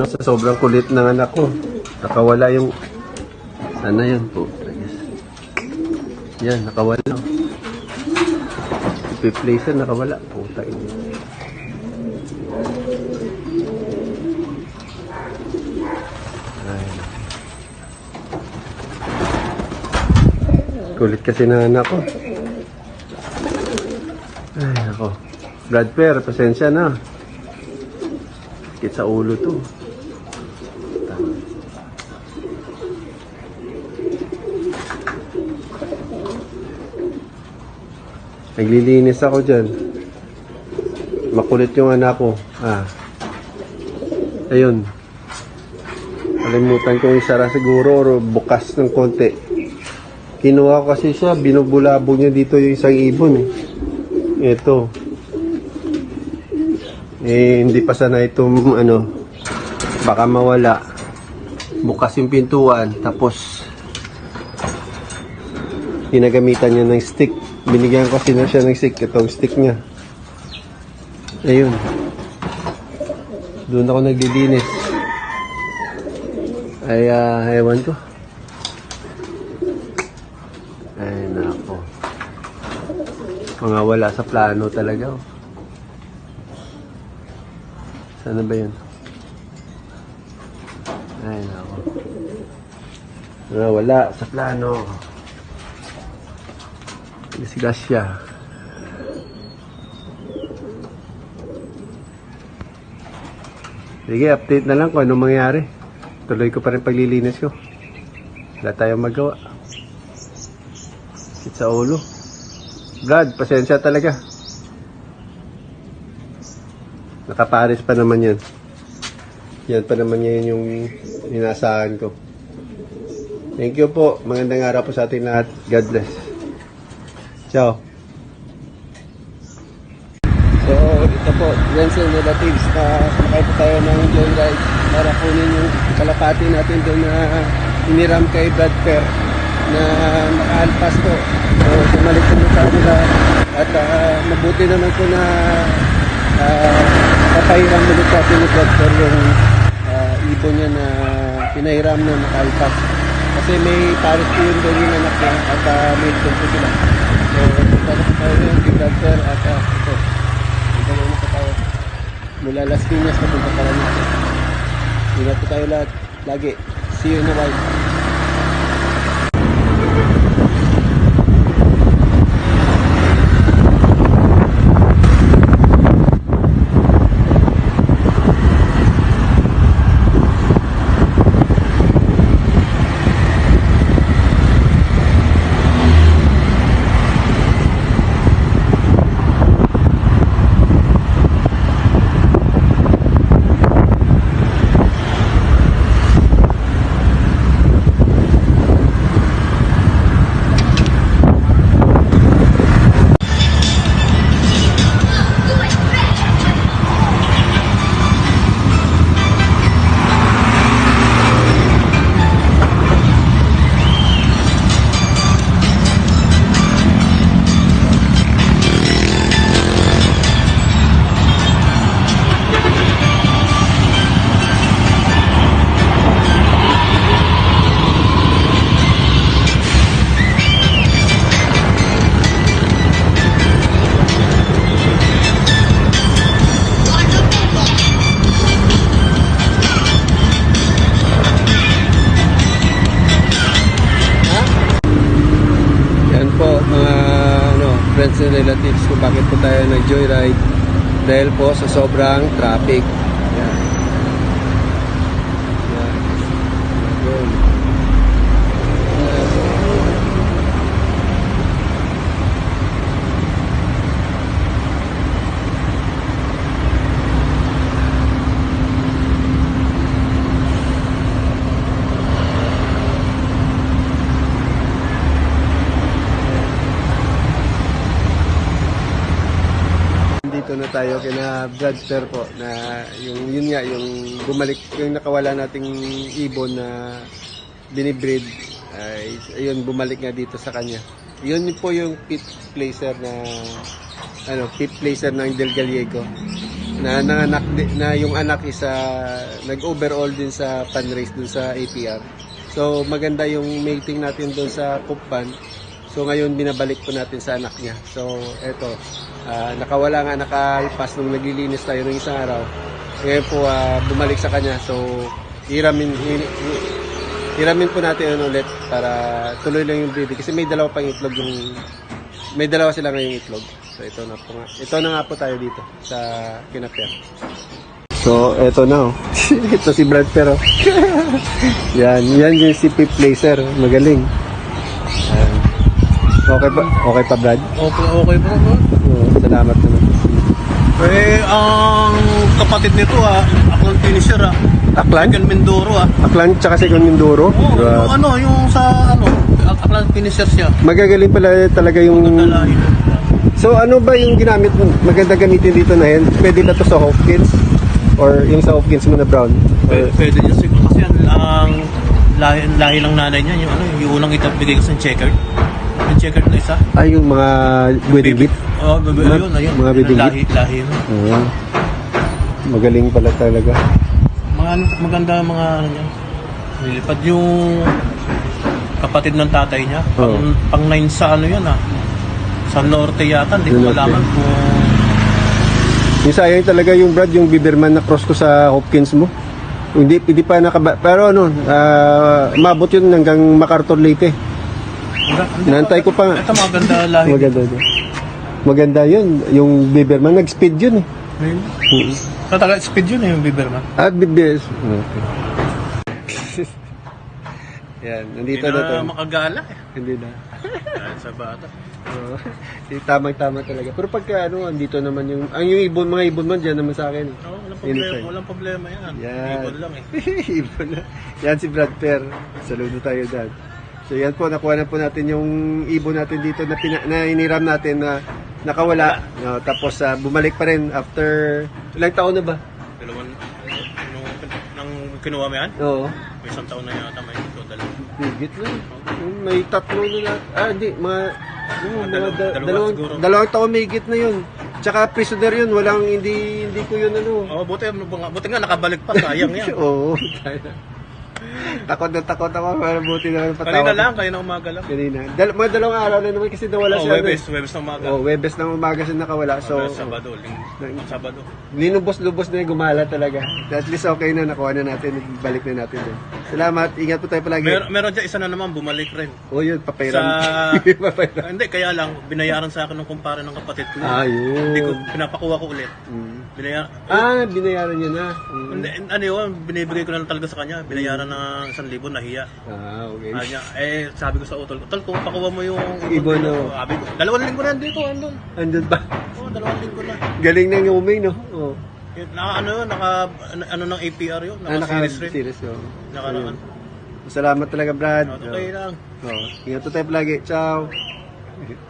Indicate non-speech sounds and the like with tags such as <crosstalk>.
Sa sobrang kulit ng anak ko, nakawala yung... Ano yun po? Yan, nakawala. Ipi-place nakawala. Puta ina. Ay. Kulit kasi ng anak ko. Ay, ako. Brad Fair, pasensya na. Sakit sa ulo to. Naglilinis ako dyan. Makulit yung anak ko. Ah. Ayun. Kalimutan kong isara siguro or bukas ng konti. Kinuha ko kasi siya, binubulabog niya dito yung isang ibon eh. Ito. Eh, hindi pa sana itong ano, baka mawala. Bukas yung pintuan, tapos ginagamitan niya ng stick. Binigyan ko kasi na siya ng stick, itong stick niya. Ayun. Doon ako naglilinis. Ay, ah, ewan ko. Ay, nako. Mga wala sa plano talaga. Oh. Sana ba yun? Ay, nako. Mga wala sa plano. Disgrasya. Sige, update na lang kung anong mangyari. Tuloy ko pa rin paglilinis ko. Wala tayong magawa. Sakit sa ulo. Brad, pasensya talaga. Nakapares pa naman yan. Yan pa naman yan yung inasahan ko. Thank you po. Magandang araw po sa ating lahat. God bless. Ciao. So, ito po, yan sa relatives. na sumakay po tayo ng joyride para kunin yung kalapati natin doon na iniram kay Brad Fair na nakaalpas po. So, sumalik po sa kanila at ah, mabuti naman po na uh, papahiram ulit atin ni Brad Fair yung ah, ibon niya na pinahiram na nakaalpas. Kasi may pares po yun doon yung anak niya at uh, may doon po sila. So, punta na tayo ngayon kay Fair at uh, ito. Punta na po tayo. Mula Las Piñas papunta pa lang natin. Ingat po tayo lahat. Lagi. See you in a while. Friends and relatives kung bakit po tayo nag-joyride dahil po sa sobrang traffic. Yan. Yan. Yun. Dito na tayo kina Bradster po na yung yun nga yung bumalik yung nakawala nating ibon na binibreed ay ayun bumalik nga dito sa kanya. Yun po yung pit placer na ano pit placer ng Del Gallego. na nanganak na yung anak isa nag-overall din sa pan race dun sa APR. So maganda yung mating natin doon sa Kuppan. So ngayon binabalik po natin sa anak niya. So eto, ah, nakawala nga nakalipas nung naglilinis tayo ng isang araw. Ngayon po ah, bumalik sa kanya. So hiramin hi- hi- hiramin po natin yun ulit para tuloy lang yung breeding kasi may dalawa pang itlog yung may dalawa sila ngayong itlog. So ito na po nga. Ito na nga po tayo dito sa Kinaper. So ito na oh. <laughs> ito si Brad pero <laughs> yan, yan yung si Pip Placer. Magaling. Yan. Okay pa, okay pa Brad? Okay, okay bro. Oo, salamat naman. Eh, ang kapatid nito ah, akong finisher ah. Aklan? Second Mindoro ah. Aklan tsaka second Mindoro? Oo, yung Grabe. ano, yung sa ano, aklang finisher siya. Magagaling pala talaga yung... Dalahin. So ano ba yung ginamit mo? Maganda gamitin dito na yan? Pwede ba to sa Hopkins? Or yung sa Hopkins mo na brown? Or, Pwede, pwede niya siguro kasi ang, ang lahi, lahi lang nanay niya, yung ano, yung unang itap bigay ko sa checkered. Yung checkered na isa. ay, yung mga Gwedegit? Oo, oh, Mga- ayun, mga Yun ang bibigit? Lahi, lahi. Oo. Magaling pala talaga. Mga maganda mga ano niya. Nilipad yung kapatid ng tatay niya. Pang, Oo. pang nine sa ano yan ah. Sa norte yata, hindi ko malaman kung Yung sayang talaga yung Brad, yung Biberman na cross ko sa Hopkins mo. Hindi, hindi pa nakaba... Pero ano, ah, mabot yun hanggang MacArthur eh. Nantay ko pa nga. Ito maganda lahi. Maganda yun. Maganda yun. Yung Biberman, nag-speed yun eh. Ayun. Mm. Sa taga speed yun eh, yung Biberman. Ah, Bibers. Okay. <laughs> Yan, nandito Hindi na to. na makagala eh. Hindi na. Sa bata. Oo. <laughs> Eh, tamang-tama talaga. Pero pagka ano, andito naman yung... Ang yung ibon, mga ibon man dyan naman sa akin. Oo, walang problema, Anytime. walang problema yan. Yan. Ibon lang eh. <laughs> ibon na. Yan si Brad Per. Saludo tayo dyan. So yan po, nakuha na po natin yung ibon natin dito na, pina, na iniram natin na nakawala. No, tapos ah, bumalik pa rin after... Ilang taon na ba? Dalawang, nang kinuha mo yan, Oo. may isang taon na yata may ito, dalawa. Higit na. May tatlo na lahat. Ah, hindi. Mga, yung Mga dalaw- da- dalawa dalawang, dalawang taon may higit na yun. Tsaka prisoner yun. Walang, hindi, hindi ko yun ano. Oo, buti, buti nga nakabalik pa, sayang <laughs> yan. Oo. Takot na takot ako. Pero buti naman patawad. Kanina lang, kanina umaga lang. Kanina. Dal mga dalawang araw na naman kasi nawala Oh, siya. Webes, ano. Webes na umaga. Oh, Webes ng umaga siya nakawala. So, So, Sabado, ling, Sabado. linubos-lubos na yung gumala talaga. At least okay na, nakuha na natin. Balik na natin doon. Salamat. Ingat po tayo palagi. Mer meron dyan isa na naman, bumalik rin. oh, yun. Papayram. Sa- <laughs> Papayram. Ah, hindi, kaya lang, binayaran sa akin ng kumpare ng kapatid ko. Ah, yun. Hindi ko, pinapakuha ko ulit. Mm. Binayaran, Ah, binayaran niya na. Mm. hindi, ano yun, binibigay ko na lang talaga sa kanya. Binayaran ng 1,000, nahiya. Ah, okay. Sabi niya, eh, sabi ko sa utol, utol, kung pakuha mo yung Ibon, ko, no? Sabi ko, dalawang linggo na dito, andun. Andun ba? Oo, dalawang linggo na. Galing na yung umay, no? Oh. Yun, Naka, ano yun, naka, ano, ano ng APR yun, Ah, naka, series rin. series, oh. Naka, Ayun. Salamat talaga, Brad. Okay lang. Oh. Ingat tayo palagi. Ciao. <laughs>